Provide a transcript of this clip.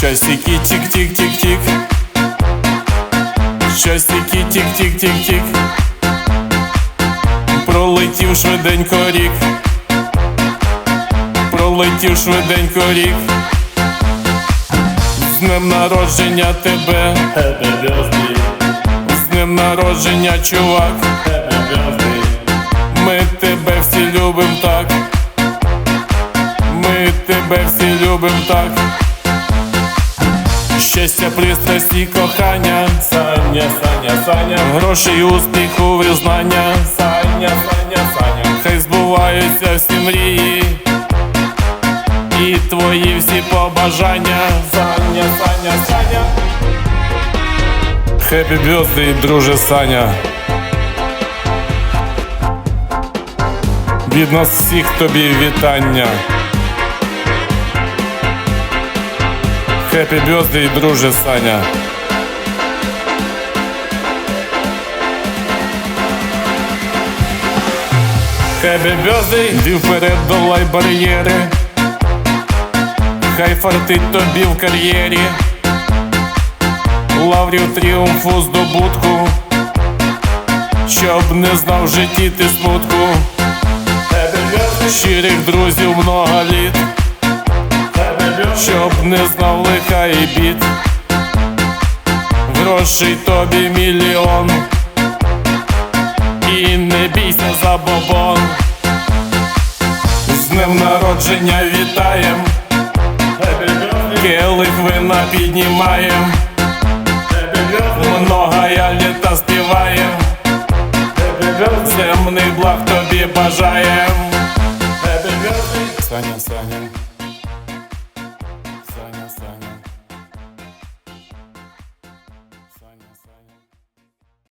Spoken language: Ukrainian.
Часики тик-тик-тик-тик. Часики тик-тик-тик-тик. Пролетів швиденько рік. Пролетів швиденько рік. З днем народження тебе. З днем народження, чувак. Ми тебе всі любим так. Ми тебе всі любим так Щастя, пристрасті, кохання. Саня, Саня, Саня, Грошей, успіху, визнання. Саня, Саня, Саня, Хай збуваються всі мрії. І твої всі побажання. Саня, Саня, Саня. Хеппі бьоздей, друже Саня. Від нас всіх тобі вітання Хеппі бьоздей, друже Саня. Хеппі бьоздей, йди вперед, долай бар'єри Хай фартить тобі в кар'єрі. Лаврів тріумфу здобутку, щоб не знав в житті ти смутку, Happy birthday, щирих друзів много літ, happy birthday, щоб не знав лиха і бід, грошей тобі мільйон, і не бійся за бобон. З днем народження вітаєм, келих вина піднімаєм, я літа співаєм. Земних благ тобі бажаєм. Саня, Саня